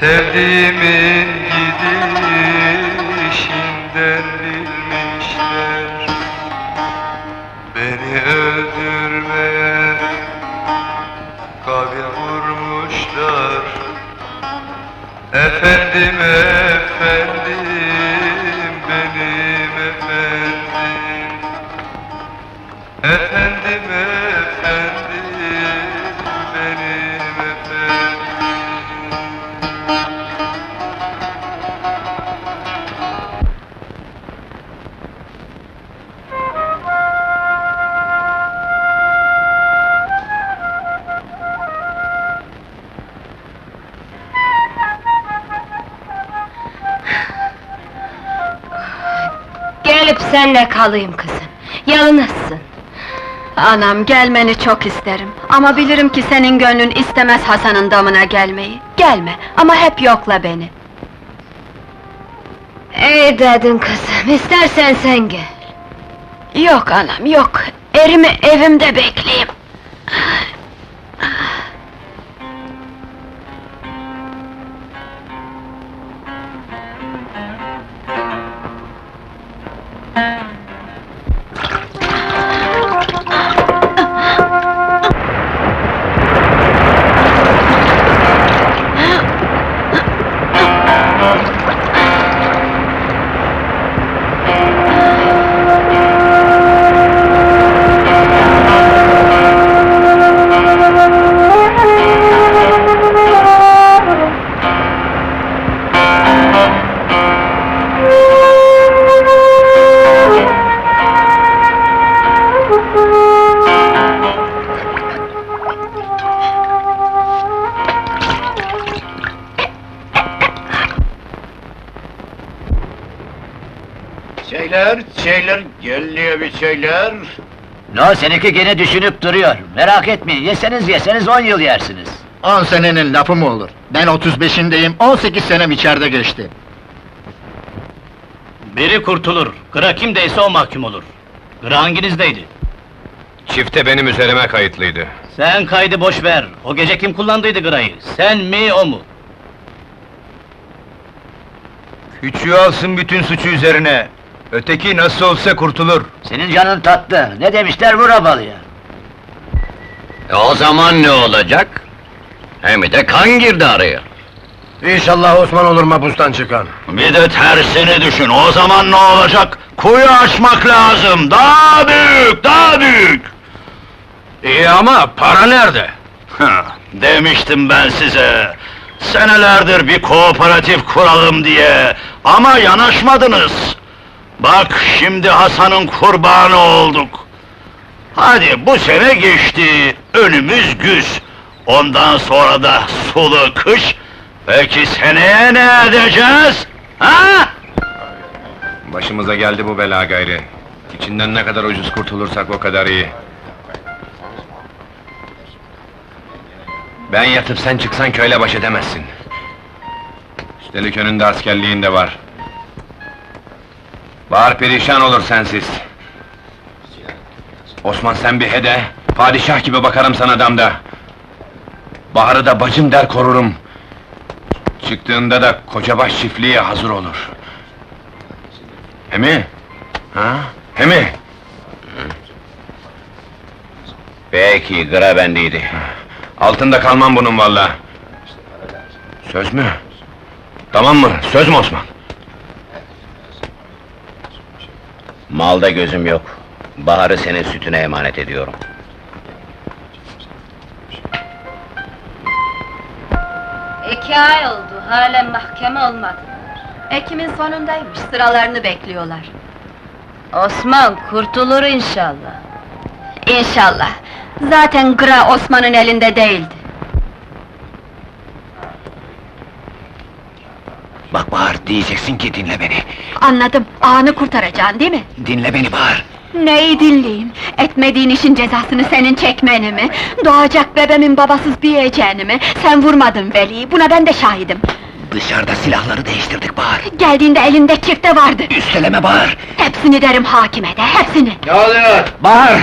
Sevdiğimin gidişinden bilmişler. Beni öldürmeye kabir kurmuşlar Efendim efendim benim Efendim. Efendim Gelip senle kalayım kızım. Yalnızsın. Anam gelmeni çok isterim. Ama bilirim ki senin gönlün istemez Hasan'ın damına gelmeyi. Gelme ama hep yokla beni. İyi dedin kızım, istersen sen gel. Yok anam yok. Erimi evimde bekleyeyim. Şeyler, şeyler, geliyor bir şeyler. No, seninki gene düşünüp duruyor. Merak etmeyin, yeseniz yeseniz on yıl yersiniz. 10 senenin lafı mı olur? Ben 35'indeyim, 18 senem içeride geçti. Biri kurtulur, kıra kimdeyse o mahkum olur. Kıra hanginizdeydi? Çifte benim üzerime kayıtlıydı. Sen kaydı boş ver, o gece kim kullandıydı kırayı? Sen mi, o mu? Küçüğü alsın bütün suçu üzerine. Öteki nasıl olsa kurtulur. Senin canın tatlı, ne demişler vur abalıya. E o zaman ne olacak? Hem de kan girdi araya. İnşallah Osman olur mapustan çıkan. Bir de tersini düşün, o zaman ne olacak? Kuyu açmak lazım, daha büyük, daha büyük! İyi ama para nerede? Demiştim ben size, senelerdir bir kooperatif kuralım diye, ama yanaşmadınız. Bak şimdi Hasan'ın kurbanı olduk. Hadi bu sene geçti, önümüz güz. Ondan sonra da sulu kış. Peki seneye ne edeceğiz? Ha? Başımıza geldi bu bela gayrı. İçinden ne kadar ucuz kurtulursak o kadar iyi. Ben yatıp sen çıksan köyle baş edemezsin. Üstelik önünde askerliğin de var. Bahar perişan olur sensiz. Osman sen bir hede, padişah gibi bakarım sana damda. Baharı da bacım der korurum. Çıktığında da kocabaş çiftliğe hazır olur. Hemi? Ha? Hemi? Peki, gıra bendeydi. Altında kalmam bunun valla. Söz mü? Tamam mı? Söz mü Osman? Malda gözüm yok. Baharı senin sütüne emanet ediyorum. İki ay oldu, halen mahkeme olmadı. Ekim'in sonundaymış, sıralarını bekliyorlar. Osman kurtulur inşallah. İnşallah. Zaten Gra Osman'ın elinde değildi. Bak Bahar, diyeceksin ki dinle beni. Anladım, ağanı kurtaracaksın değil mi? Dinle beni Bahar. Neyi dinleyeyim? Etmediğin işin cezasını senin çekmeni mi? Doğacak bebemin babasız büyüyeceğini mi? Sen vurmadın Veli'yi, buna ben de şahidim. Dışarıda silahları değiştirdik Bahar. Geldiğinde elinde çifte vardı. Üsteleme Bahar. Hepsini derim hakime de, hepsini! Ne oluyor? Bahar!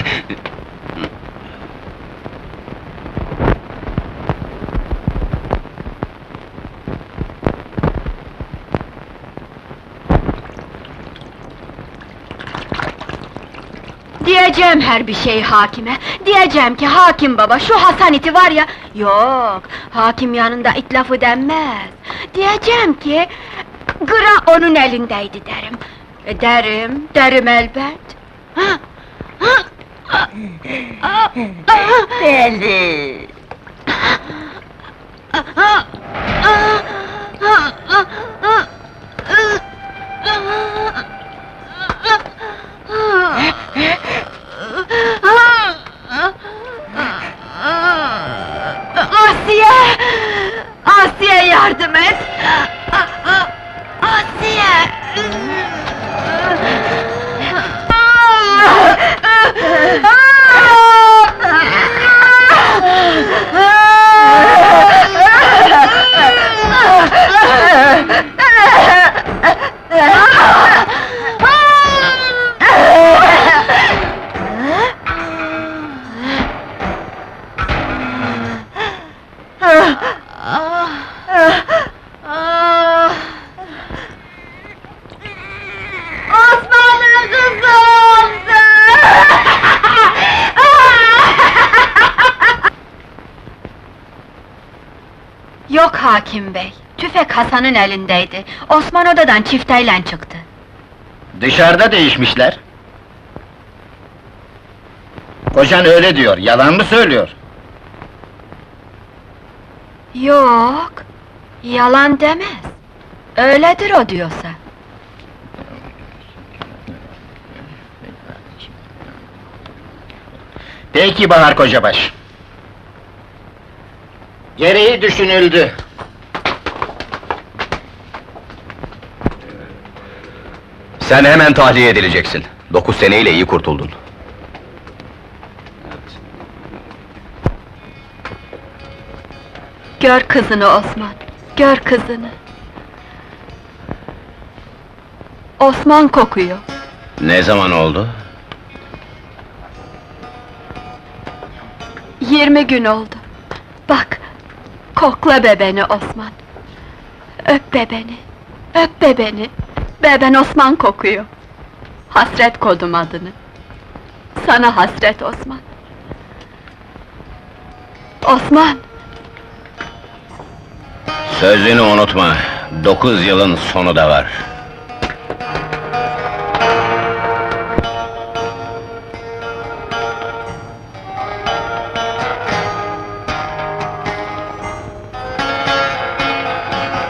Diyeceğim her bir şeyi hakime. Diyeceğim ki hakim baba şu Hasan iti var ya... Yok, hakim yanında it lafı denmez. Diyeceğim ki... Gıra onun elindeydi derim. E, derim, derim elbet. Ha, ha, Deli! Osman'ın kızım! Yok hakim bey, tüfek Hasan'ın elindeydi. Osman odadan çifteyle çıktı. Dışarıda değişmişler. Kocan öyle diyor, yalan mı söylüyor? Yok, yalan demez. Öyledir o diyorsa. Peki Bahar Kocabaş. Gereği düşünüldü. Sen hemen tahliye edileceksin. Dokuz seneyle iyi kurtuldun. Gör kızını Osman, gör kızını. Osman kokuyor. Ne zaman oldu? Yirmi gün oldu. Bak, kokla bebeni Osman. Öp bebeni, öp bebeni. Beben Osman kokuyor. Hasret kodum adını. Sana hasret Osman. Osman, Sözünü unutma. Dokuz yılın sonu da var.